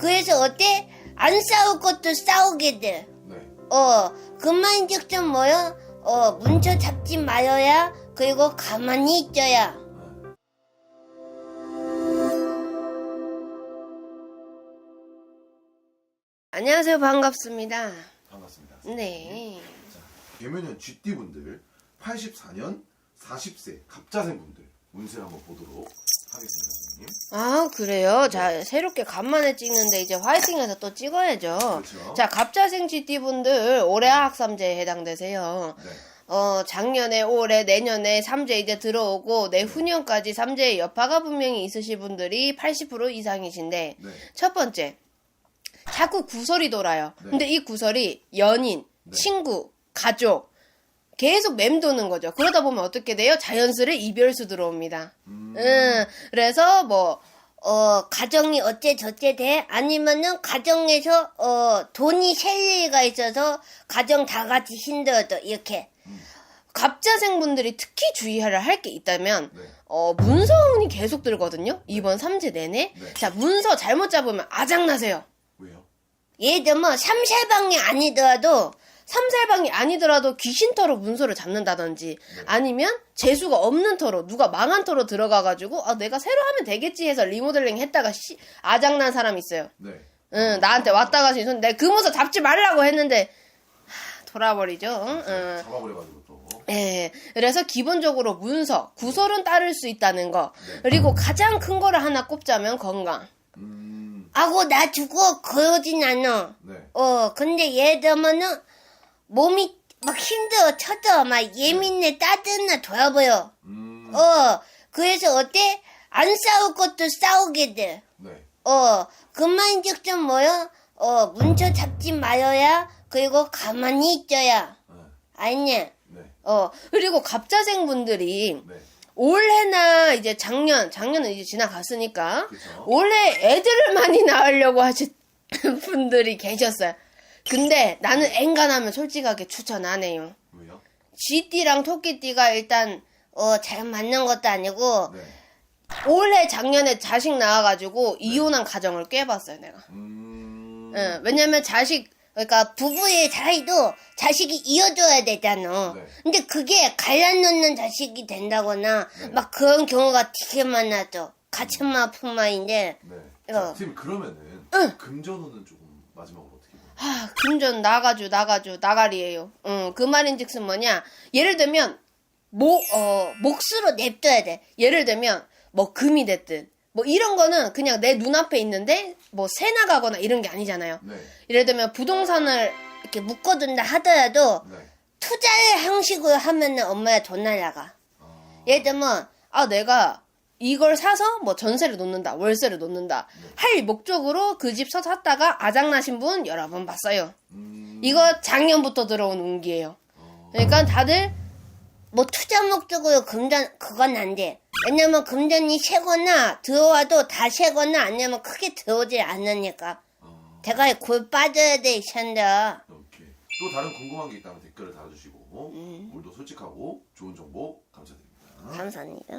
그래서 어때? 안 싸울 것도 싸우게 돼. 네. 어, 그만인즉슨 뭐요? 어, 문쳐 잡지 말아야, 그리고 가만히 있어야. 안녕하세요. 반갑습니다. 반갑습니다. 네. 개면연 GT 분들 84년 40세 갑자생 분들 운세를 한번 보도록 하겠습니다, 선생님. 아, 그래요? 자, 새롭게 간만에 찍는데 이제 화이팅해서 또 찍어야죠. 그렇죠. 자, 갑자생 GT분들 올해 하학삼제에 해당되세요. 네. 어, 작년에, 올해, 내년에 삼제 이제 들어오고 내후년까지 삼제의 여파가 분명히 있으실 분들이 80% 이상이신데 네. 첫 번째, 자꾸 구설이 돌아요. 네. 근데 이 구설이 연인, 네. 친구, 가족 계속 맴도는 거죠. 그러다 보면 어떻게 돼요? 자연스레 이별수 들어옵니다. 음, 음, 그래서 뭐, 어, 가정이 어째 저째 돼? 아니면은 가정에서, 어, 돈이 셀 일가 있어서 가정 다 같이 힘들어져. 이렇게. 갑자생분들이 특히 주의해야 할게 있다면, 네. 어, 문서 운이 계속 들거든요? 이번 삼제 내내. 네. 자, 문서 잘못 잡으면 아장나세요. 왜요? 예를 들면, 삼살방이 아니더라도, 삼살방이 아니더라도 귀신터로 문서를 잡는다든지, 아니면 재수가 없는 터로, 누가 망한 터로 들어가가지고, 아, 내가 새로 하면 되겠지 해서 리모델링 했다가 씨, 아장난 사람 있어요. 네. 응, 나한테 왔다 가시, 손, 내가 그 문서 잡지 말라고 했는데, 하, 돌아버리죠. 응, 응. 잡아버려가지고 또. 예, 그래서 기본적으로 문서, 구설은 따를 수 있다는 거, 네. 그리고 가장 큰 거를 하나 꼽자면 건강. 음, 아고, 나 죽어, 그러진 않아. 네. 어, 근데 예를 들면은, 몸이 막 힘들어, 쳐져, 막 예민해, 따뜻나, 돌아보여. 음, 어, 그래서 어때? 안 싸울 것도 싸우게 돼. 네. 어, 그만인즉슨 뭐요? 어, 문쳐 잡지 말아야, 그리고 가만히 있어야. 네. 아니냐? 네. 어, 그리고 갑자생 분들이 네. 올해나 이제 작년, 작년은 이제 지나갔으니까, 그쵸. 올해 애들을 많이 낳으려고 하신 분들이 계셨어요. 근데 나는 엔간하면 솔직하게 추천 안 해요. 왜요? 쥐띠랑 토끼띠가 일단, 어, 잘 맞는 것도 아니고, 네. 올해 작년에 자식 낳아가지고 이혼한 가정을 꿰봤어요, 내가. 음, 응, 왜냐면 자식, 그러니까 부부의 사이도 자식이 이어줘야 되잖아. 네. 근데 그게 갈라놓는 자식이 된다거나 네. 막 그런 경우가 되게 많아져. 아픈 말인데, 네. 어. 자, 선생님 그러면은 금전운은 조금 마지막으로 아, 금전 나가주, 나가주, 나가리예요. 응, 그 말인즉슨 뭐냐. 예를 들면, 목, 어, 몫으로 냅둬야 돼. 예를 들면, 뭐 금이 됐든, 뭐 이런 거는 그냥 내 눈앞에 있는데, 뭐 새 나가거나 이런 게 아니잖아요. 네. 예를 들면 부동산을 이렇게 묶어둔다 하더라도 네. 투자의 형식으로 하면은 엄마야 돈 날라가. 아, 예를 들면 아 내가 이걸 사서 뭐 전세를 놓는다, 월세를 놓는다 할 목적으로 그 집 서 샀다가 아장나신 분 여러 번 봤어요. 음, 이거 작년부터 들어온 운기예요. 어, 그러니까 다들 뭐 투자 목적으로 금전 그건 안 돼. 왜냐면 금전이 새거나 들어와도 다 새거나 아니면 크게 들어오지 않으니까. 어, 대가에 골 빠져야 돼, 이찬다. 오케이. 또 다른 궁금한 게 있다면 댓글을 달아주시고 음. 오늘도 솔직하고 좋은 정보 감사드립니다. 감사합니다.